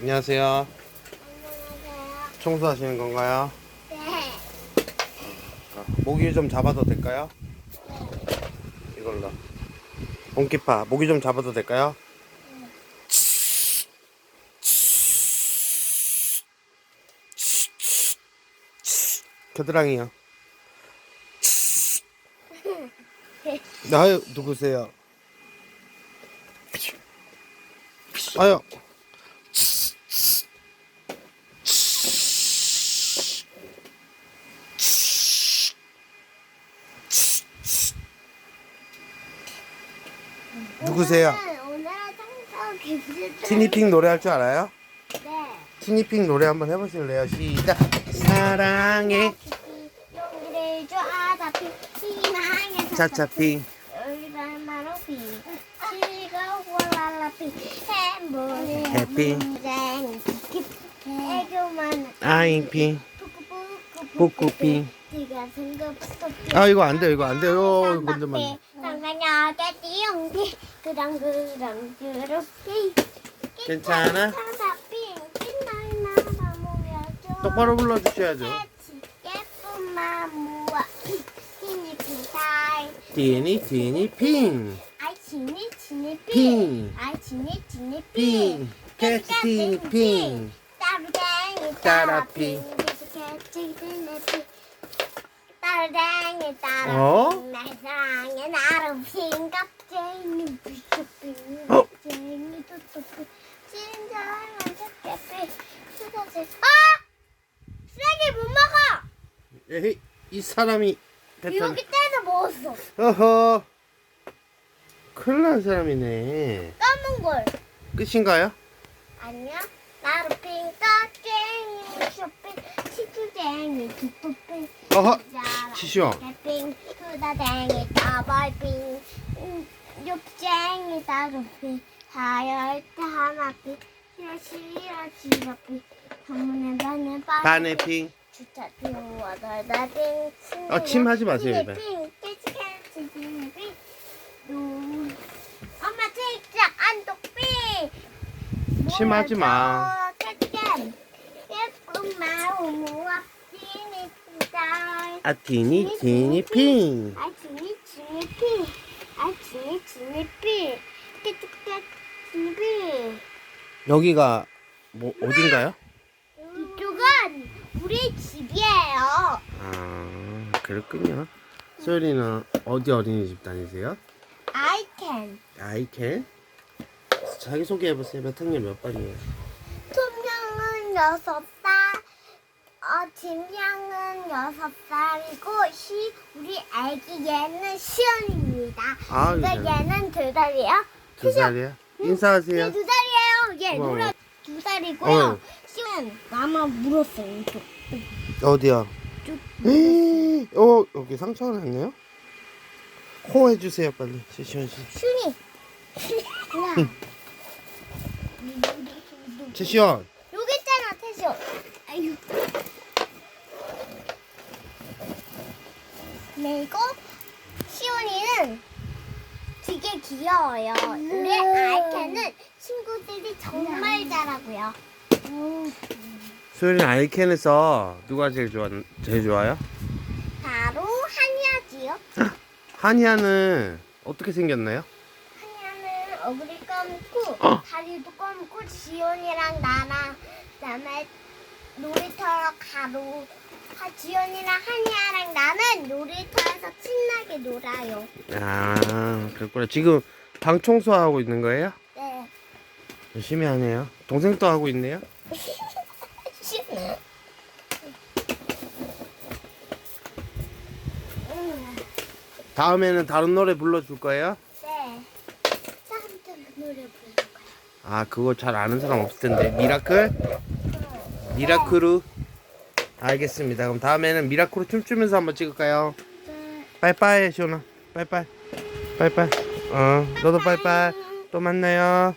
안녕하세요. 안녕하세요. 청소하시는 건가요? 네. 아, 모기 좀 잡아도 될까요? 이걸로. 온기파, 모기 좀 잡아도 될까요? 겨드랑이요. 나요 누구세요? 아유. 누구세요? 청소 기술. 티니핑 노래 할 줄 알아요? 네. 티니핑 노래 한번 해보실래요? 시작. 사랑해 용기를 줘 아자피 희망의 차차핑 얼마나로피 즐거워 랄라피 행복의 해피. 문쟁 애교만 아잉핑 네가 성급스럽게 아 이거 안 돼요 이거 안 돼요 이거 먼저 그랑 그랑 그렇게 괜찮아? 똑바로 불러주셔야죠 예쁜 마무와 티니 핑타이 티니 티니 핑 아이 지니 지니 핑 핑. 아이 핑 핑. 캐치 핑. 따르댕이 따라핑. 캐치 핑 따르댕이 따라 어? 내 사랑의 나름 핑 껍쟁이 비쇼핑 어? 껍쟁이 뚜뚜뚜 진짜만 작게 수다지 아! 쓰레기 못 먹어! 에이 이 사람이 됐다 여기 때서 먹었어 어허 큰일 난 사람이네 까만 걸 끝인가요? 아니야 나름 핑 껍쟁이 쇼핑 시추쟁이 뚜뚜핑 어허 치시오 핑 수다쟁이 따발핑 음, 육쟁이 따로핑 하열 때 하나핑 싫어 싫어 싫어핑 전문에 반에 반의 핑 주차 핑 와달다 핑 아, 침 하지 마세요, 입에. 핑 깨치 깨치 핑 핑. 음. 엄마 진짜 안독핑 침 하지 마. 예쁜 마음 앞뒤니 pintar. 아 티니 티니 핑 아 지니 지니 피. 아 지니 지니. 깨끗깨 지니 피. 여기가 뭐 어딘가요? 이쪽은 우리 집이에요. 아 그렇군요 소율이는 어디 어린이집 다니세요? I can. 아이캔 자기 소개 해 보세요 몇 학년 몇 반이에요? 손명은 여섯 살. 어, 진양은 여섯 살이고, 시, 우리 애기 얘는 시연입니다. 아 근데 그래요? 얘는 두 살이에요. 두 살이야? 인사하세요 얘두 살이에요. 얘 고마워요. 노래 두 살이고요. 어. 시연 나만 물었어요. 이쪽. 어디야? 쭉. 에이, 어 여기 상처가 났네요. 호 해주세요 빨리 최시원 씨. 슈니. 야. 최시원. 여기 있잖아, 태시오. 아유. 그리고 시온이는 되게 귀여워요. 우리 아이캔은 친구들이 정말 잘하고요. 소율이 아이캔에서 누가 제일 좋아 제일 좋아요? 바로 한야지요. 한이아는 어떻게 생겼나요? 한야는 얼굴이 검고 어. 다리도 검고 지온이랑 나랑 그다음에 놀이터로 가로 하- 지온이랑 한야랑 나는 놀이터에서 신나게 놀아요. 아 그렇구나. 지금 방 청소하고 있는 거예요? 네. 열심히 하네요. 동생도 하고 있네요. 다음에는 다른 노래 불러줄 거예요? 네. 노래 거야. 아 그거 잘 아는 사람 없을 텐데 미라클? 미라클루 알겠습니다. 그럼 다음에는 미라클루 춤추면서 한번 찍을까요? 네. 빠이빠이 시원아. 빠이빠이. 빠이빠이. 어 너도 빠이빠이. 또 만나요